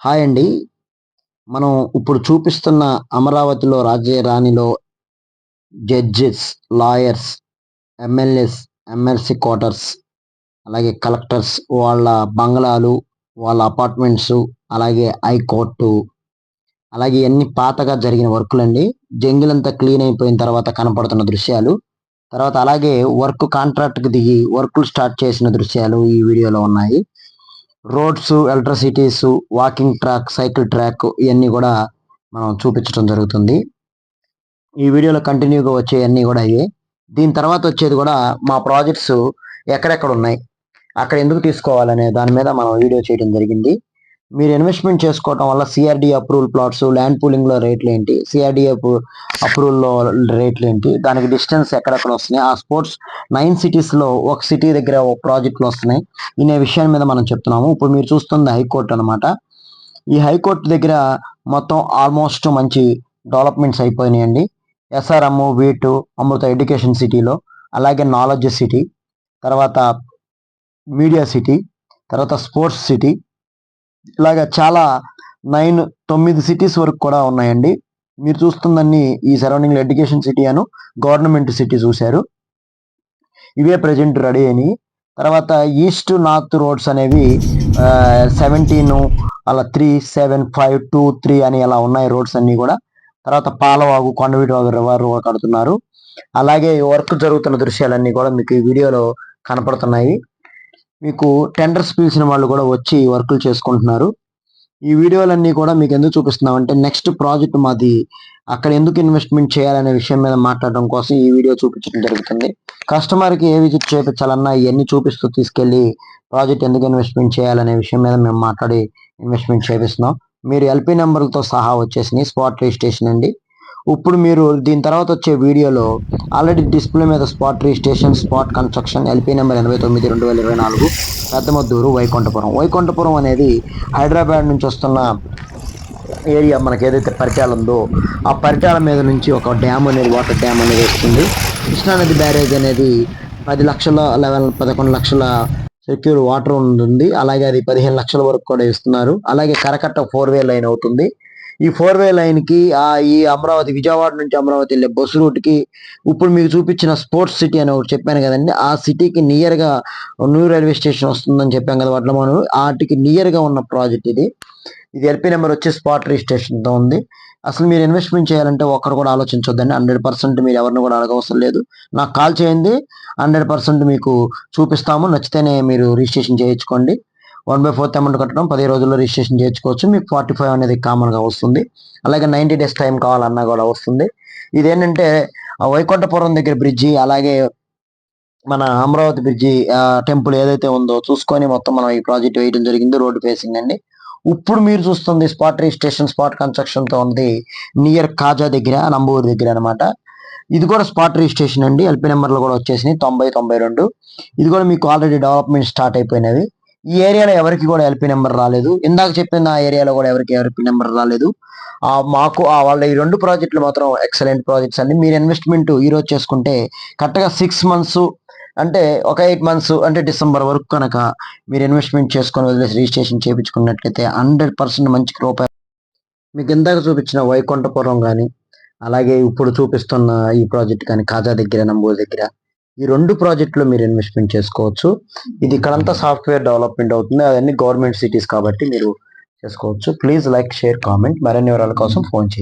Hi అండి. మనం ఇప్పుడు చూపిస్తున్న అమరావతిలో రాజ్యరాణిలో judges lawyers MLAs MLC quarters అలాగే కలెక్టర్స్ వాళ్ళ బంగ్లాలు వాళ్ళ అపార్ట్మెంట్స్ అలాగే హైకోర్టు అలాగే అన్ని పాతగా జరిగిన వర్కులండి. జంగిలంతా క్లీన్ అయిపోయిన తర్వాత కనపడుతున్న దృశ్యాలు. తర్వాత అలాగే వర్క్ కాంట్రాక్ట్కి దిగి వర్కులు స్టార్ట్ చేసిన దృశ్యాలు ఈ వీడియోలో ఉన్నాయి. Roads electricities walking track cycle track ఇవన్నీ కూడా మనం చూపించడం జరుగుతుంది. ఈ వీడియోలో కంటిన్యూగా వచ్చేవన్నీ కూడా అయ్యి దీని తర్వాత వచ్చేది కూడా మా ప్రాజెక్ట్స్ ఎక్కడెక్కడ ఉన్నాయి అక్కడ ఎందుకు తీసుకోవాలనే దాని మీద మనం వీడియో చేయడం జరిగింది. మీరు ఇన్వెస్ట్మెంట్ చేసుకోవటం వల్ల C R D approval plots land పూలింగ్లో రేట్లు ఏంటి? సిఆర్డి అప్రూవల్లో రేట్లు ఏంటి? దానికి డిస్టెన్స్ ఎక్కడెక్కడ వస్తున్నాయి? ఆ స్పోర్ట్స్ నైన్ సిటీస్లో ఒక సిటీ దగ్గర ఒక ప్రాజెక్టులు వస్తున్నాయి. ఇనే విషయాన్ని మీద మనం చెప్తున్నాము. ఇప్పుడు మీరు చూస్తుంది హైకోర్టు అనమాట ఈ హైకోర్టు దగ్గర మొత్తం ఆల్మోస్ట్ మంచి డెవలప్మెంట్స్ అయిపోయినాయండి. ఎస్ఆర్ఎం వీటు అమృత ఎడ్యుకేషన్ సిటీలో అలాగే నాలెడ్జ్ సిటీ తర్వాత మీడియా సిటీ తర్వాత స్పోర్ట్స్ సిటీ ఇలాగా చాలా నైన్ తొమ్మిది సిటీస్ వరకు కూడా ఉన్నాయండి. మీరు చూస్తుందని ఈ సరౌండింగ్ ఎడ్యుకేషన్ సిటీ అను గవర్నమెంట్ సిటీ చూశారు. ఇవే ప్రజెంట్ రెడీ అయినాయి. తర్వాత ఈస్ట్ నార్త్ రోడ్స్ అనేవి సెవెంటీన్ అలా three seven five two three అని అలా ఉన్నాయి రోడ్స్ అన్ని కూడా. తర్వాత పాలవాగు కొండవీటివాగు రివర్ కడుతున్నారు. అలాగే వర్క్ జరుగుతున్న దృశ్యాలన్నీ కూడా మీకు ఈ వీడియోలో కనపడుతున్నాయి. మీకు టెండర్స్ పిలిచిన వాళ్ళు కూడా వచ్చి వర్కులు చేసుకుంటున్నారు. ఈ వీడియోలన్నీ కూడా మీకు ఎందుకు చూపిస్తున్నాం అంటే నెక్స్ట్ ప్రాజెక్ట్ మాది అక్కడ ఎందుకు ఇన్వెస్ట్మెంట్ చేయాలనే విషయం మీద మాట్లాడడం కోసం ఈ వీడియో చూపించడం జరుగుతుంది. కస్టమర్కి ఏ విజిట్ చేయించాలన్నా ఇవన్నీ చూపిస్తూ తీసుకెళ్ళి ప్రాజెక్ట్ ఎందుకు ఇన్వెస్ట్మెంట్ చేయాలనే విషయం మీద మేము మాట్లాడి ఇన్వెస్ట్మెంట్ చేపిస్తున్నాం. మీరు ఎల్పీ నెంబర్లతో సహా వచ్చేసింది స్పాట్ రిజిస్ట్రేషన్ అండి. ఇప్పుడు మీరు దీని తర్వాత వచ్చే వీడియోలో ఆల్రెడీ డిస్ప్లే మీద spot registration spot construction LP number ఎనభై తొమ్మిది రెండు వేల ఇరవై నాలుగు పెద్దమద్దూరు వైకుంఠపురం. వైకుంఠపురం అనేది హైదరాబాద్ నుంచి వస్తున్న ఏరియా మనకి ఏదైతే పరిచయాలు ఉందో ఆ పరిచయాల మీద నుంచి ఒక డ్యామ్ అనేది వాటర్ డ్యామ్ అనేది వస్తుంది. కృష్ణానది బ్యారేజ్ అనేది పది లక్షల లెవెల్ పదకొండు లక్షల సెక్యూర్ వాటర్ ఉంటుంది అలాగే అది పదిహేను లక్షల వరకు కూడా ఇస్తున్నారు. అలాగే కరకట్ట ఫోర్ వే లైన్ అవుతుంది. ఈ ఫోర్ వే లైన్కి ఆ ఈ అమరావతి విజయవాడ నుంచి అమరావతి వెళ్ళే బస్సు రూట్కి ఇప్పుడు మీకు చూపించిన స్పోర్ట్స్ సిటీ అని ఒకటి చెప్పాను కదండి. ఆ సిటీకి నియర్గా న్యూ రైల్వే స్టేషన్ వస్తుందని చెప్పాం కదా వాటిలో మనం వాటికి నియర్గా ఉన్న ప్రాజెక్ట్ ఇది. ఇది ఎల్పీ నెంబర్ వచ్చి స్పాట్ రిజిస్ట్రేషన్తో ఉంది. అసలు మీరు ఇన్వెస్ట్మెంట్ చేయాలంటే ఒక్కరు కూడా ఆలోచించొద్దండి. హండ్రెడ్ పర్సెంట్ మీరు ఎవరిని కూడా అడగవసరం లేదు. నాకు కాల్ చేయండి. హండ్రెడ్ పర్సెంట్ మీకు చూపిస్తాము. నచ్చితేనే మీరు రిజిస్ట్రేషన్ చేయించుకోండి. వన్ బై ఫోర్త్ అమౌంట్ కట్టడం పది రోజుల్లో రిజిస్ట్రేషన్ చేసుకోవచ్చు మీకు ఫార్టీ ఫైవ్ అనేది కామన్గా వస్తుంది. అలాగే నైంటీ డేస్ టైం కావాలన్నా కూడా వస్తుంది. ఇదేంటంటే వైకుంఠపురం దగ్గర బ్రిడ్జి అలాగే మన అమరావతి బ్రిడ్జి టెంపుల్ ఏదైతే ఉందో చూసుకొని మొత్తం మనం ఈ ప్రాజెక్ట్ వేయడం జరిగింది. రోడ్డు ఫేసింగ్ అండి. ఇప్పుడు మీరు చూస్తుంది స్పాట్ రిజిస్ట్రేషన్ స్పాట్ కన్స్ట్రక్షన్తో ఉంది నియర్ కాజా దగ్గర నంబూరు దగ్గర అనమాట ఇది కూడా స్పాట్ రిజిస్ట్రేషన్ అండి. ఎల్పీ నెంబర్లు కూడా వచ్చేసినాయి తొంభై తొంభై రెండు. ఇది కూడా మీకు ఆల్రెడీ డెవలప్మెంట్ స్టార్ట్ అయిపోయినవి. ఈ ఏరియాలో ఎవరికి కూడా ఎల్పి నెంబర్ రాలేదు. ఇందాక చెప్పిన ఆ ఏరియాలో కూడా ఎవరికి ఎల్పి నెంబర్ రాలేదు. ఆ మాకు ఆ వాళ్ళ ఈ రెండు ప్రాజెక్టులు మాత్రం ఎక్సలెంట్ ప్రాజెక్ట్స్ అండి. మీరు ఇన్వెస్ట్మెంట్ ఈ రోజు చేసుకుంటే కరెక్ట్గా సిక్స్ మంత్స్ అంటే ఒక ఎయిట్ మంత్స్ అంటే డిసెంబర్ వరకు కనుక మీరు ఇన్వెస్ట్మెంట్ చేసుకొని వదిలేసి రిజిస్ట్రేషన్ చేయించుకున్నట్లయితే హండ్రెడ్ పర్సెంట్ మంచి రూపాయి మీకు ఇందాక చూపించిన వైకుంఠపురం కానీ అలాగే ఇప్పుడు చూపిస్తున్న ఈ ప్రాజెక్ట్ కానీ కాజా దగ్గర నంబూరు దగ్గర ఈ రెండు ప్రాజెక్టులు మీరు ఇన్వెస్ట్మెంట్ చేసుకోవచ్చు. ఇది ఇక్కడంతా సాఫ్ట్వేర్ డెవలప్మెంట్ అవుతుంది. అవన్నీ గవర్నమెంట్ సిటీస్ కాబట్టి మీరు చేసుకోవచ్చు. Please like share comment. మరిన్ని వివరాల కోసం ఫోన్ చేయండి.